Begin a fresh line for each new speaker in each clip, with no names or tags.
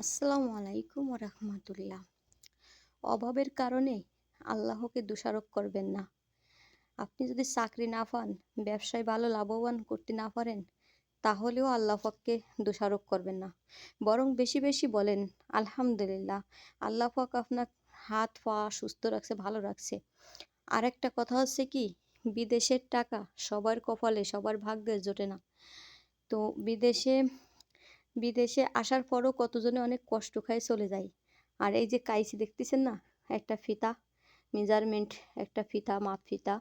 আসসালামু আলাইকুম রহমতুল্লাহ। অভাবের কারণে আল্লাহকে দোষারোপ করবেন না। আপনি যদি চাকরি না পান, ব্যবসায় ভালো লাভবান করতে না পারেন, তাহলেও আল্লাহ পাককে দোষারোপ করবেন না। বরং বেশি বেশি বলেন, আলহামদুলিল্লাহ, আল্লাহ পাক আপনার হাত পা সুস্থ রাখছে, ভালো রাখছে। আর একটা কথা হচ্ছে কি, বিদেশের টাকা সবার কপালে, সবার ভাগ্যে জোটে না। তো বিদেশে বিদেশে আসার পরও কতজনে অনেক কষ্ট খায় চলে যায়। আর এই যে কাইসি দেখতেছেন না? একটা ফিতা, মেজারমেন্ট, একটা ফিতা, মাপ ফিতা।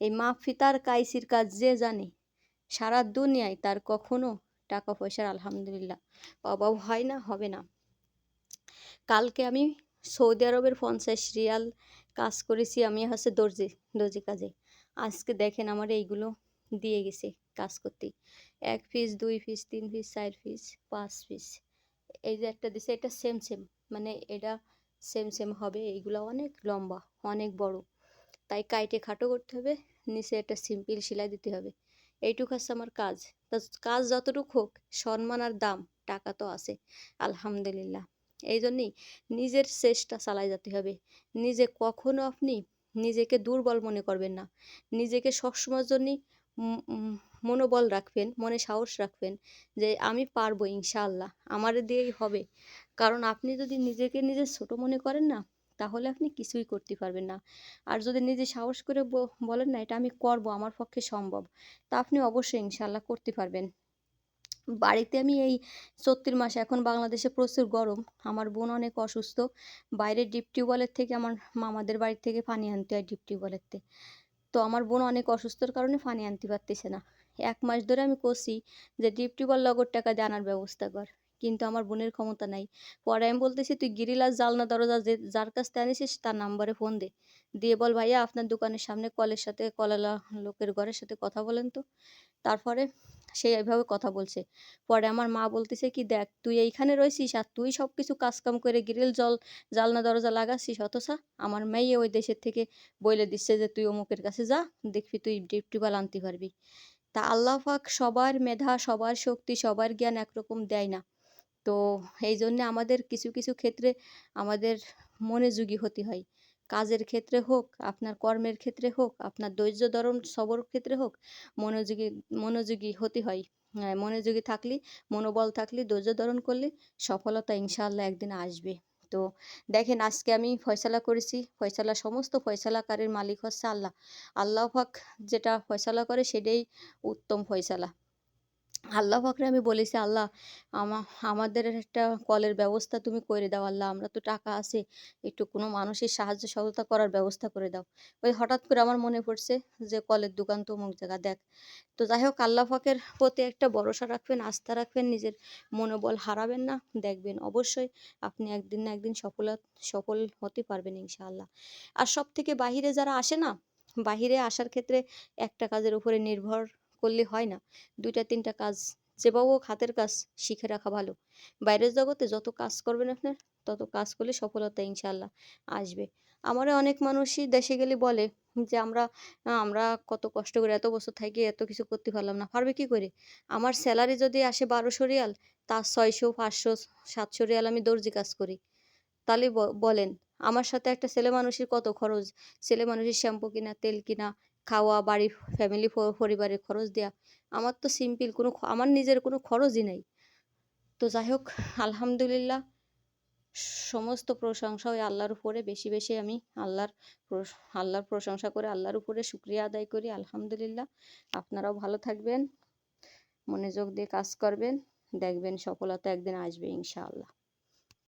এই মাপ ফিতার কাইসির কাজ যে জানে, সারা দুনিয়ায় তার কখনো টাকা পয়সার আলহামদুলিল্লাহ অভাব হয় না, হবে না। কালকে আমি সৌদি আরবের পঞ্চাশ রিয়াল কাজ করেছি, আমি হচ্ছে দর্জি দর্জি কাজে। আজকে দেখেন আমার এইগুলো দিয়ে গেছে কাজ করতে। এক পিস দুই পিস তিন পিস চার পিস পাঁচ পিস এই যে একটা দিছে, এটা সেম সেম মানে এটা সেম সেম হবে। এইগুলো অনেক লম্বা, অনেক বড়। তাই কাইটে খাটো করতে হবে, নিচে একটা সিম্পল সেলাই দিতে হবে। এইটুকু হচ্ছে আমার কাজ। তা কাজ যতটুকু হোক, সম্মান আর দাম, টাকা তো আছে। আলহামদুলিল্লাহ। এই জন্যই নিজের চেষ্টা চালাই যেতে হবে। নিজে কখনো আপনি নিজেকে দুর্বল মনে করবেন না। নিজেকে সবসময়ের জন্যই মনোবল রাখবেন, মনে সাহস রাখবেন যে আমি পারব ইনশাআল্লাহ, আমার দিয়েই হবে। কারণ আপনি যদি নিজেকে নিজে ছোট মনে করেন না, তাহলে আপনি কিছুই করতে পারবেন না। আর যদি নিজে সাহস করে বলেন না, এটা আমি করব, আমার পক্ষে সম্ভব তা আপনি অবশ্যই ইনশাআল্লাহ করতে পারবেন। বাড়িতে আমি এই চত্রিশ মাসে, এখন বাংলাদেশে প্রচুর গরম, আমার বোন অনেক অসুস্থ, বাইরের ডিপ টিউবওয়েলের থেকে আমার মামাদের বাড়ি থেকে পানি আনতে হয় ডিপ টিউবওয়েলের থেকে তো আমার বোন অনেক অসুস্থর কারণে পানি আনতে পারতেছে না। এক মাস ধরে আমি করছি যে ডিপ টিউবওয়েল লগর টাকা দিয়ে আনার ব্যবস্থা কর। কিন্তু আমার বোনের ক্ষমতা নাই। পরে আমি বলতেছি, তুই গিরিলাস জালনা দরজা যে, যার কাছ থেকে আনিসিস, তার নাম্বারে ফোন দে। দিয়ে বল, ভাইয়া, আপনার দোকানের সামনে কলের সাথে কলালা লোকের ঘরের সাথে কথা বলেন তো। তারপরে সে এইভাবে কথা বলছে। পরে আমার মা বলতেছে কি, দেখ, তুই এইখানে রয়েছিস আর তুই সব কিছু কাজকাম করে গ্রিল, জল, জালনা দরজা লাগাচ্ছিস, অথচ আমার মেয়ে ওই দেশের থেকে বলে দিচ্ছে যে, তুই অমুকের কাছে যা, দেখবি তুই ডিপটিবাল আনতে পারবি। তা আল্লাহ পাক সবার মেধা, সবার শক্তি, সবার জ্ঞান একরকম দেয় না। তো এই জন্যে আমাদের কিছু কিছু ক্ষেত্রে আমাদের মনোযোগী হতে হয়। কাজের ক্ষেত্রে হোক, আপনার কর্মের ক্ষেত্রে হোক, আপনার ধৈর্য ধরন সবর ক্ষেত্রে হোক, মনোযোগী মনোযোগী হতে হয়। মনোযোগী থাকলে, মনোবল থাকলে, ধৈর্য ধারণ করলে সফলতা ইনশাআল্লাহ একদিন আসবে। তো দেখেন, আজকে আমি ফয়সালা করেছি। ফয়সালা, সমস্ত ফয়সালাকারের মালিক হচ্ছে আল্লাহ। আল্লাহ পাক যেটা ফয়সালা করে, সেটাই উত্তম ফয়সালা। আল্লাহ পাকরে আমি বলেছি, আল্লাহ, আমা, আমাদের একটা কলের ব্যবস্থা তুমি করে দাও, আল্লাহ, আমরা তো টাকা আছে, একটু কোনো মানুষের সাহায্য সহযোগিতা করার ব্যবস্থা করে দাও। ওই হঠাৎ করে আমার মনে পড়ছে যে, কলের দোকান তো অমুক জায়গা, দেখ। তো যাই হোক, আল্লাহ পাকের প্রতি একটা ভরসা রাখবেন, আস্থা রাখবেন, নিজের মনোবল হারাবেন না, দেখবেন অবশ্যই আপনি একদিন না একদিন সফল সফল হতে পারবেন ইনশাআল্লাহ। আর সব থেকে বাহিরে যারা আসে না, বাহিরে আসার ক্ষেত্রে একটা কাজের উপরে নির্ভর করলে হয় না। দুইটা, তিনটা কাজ যেভাবে হাতের কাজ শিখে রাখা ভালো। বাইরের জগতে যত কাজ করবেন আপনার, তত কাজ করলে সফলতা ইনশাল্লাহ আসবে। আমারও অনেক মানুষই দেশে গেলে বলে যে, আমরা আমরা কত কষ্ট করে এত বছর থাকি এত কিছু করতে পারলাম না, পারবে কি করে? আমার স্যালারি যদি আসে বারোশো রিয়াল, তার ছয়শো, পাঁচশো, সাতশো রিয়াল আমি দর্জি কাজ করি। তাহলে বলেন, আমার সাথে একটা ছেলে মানুষের কত খরচ? ছেলে মানুষের শ্যাম্পু কিনা, তেল কিনা খাওয়া বাড়ি ফ্যামিলি পরিবারের খরচ দেওয়া আমার তো সিম্পল কোনো আমার নিজের কোনো খরচই নেই। তো যাই হোক, আলহামদুলিল্লাহ, সমস্ত প্রশংসা ওই আল্লাহর উপরে, বেশি বেশি আমি আল্লাহর আল্লাহর প্রশংসা করে আল্লাহর উপরে শুক্রিয়া আদায় করি, আলহামদুলিল্লাহ। আপনারাও ভালো থাকবেন, মনোযোগ দিয়ে কাজ করবেন, দেখবেন সফলতা একদিন আসবে ইনশাআল্লাহ।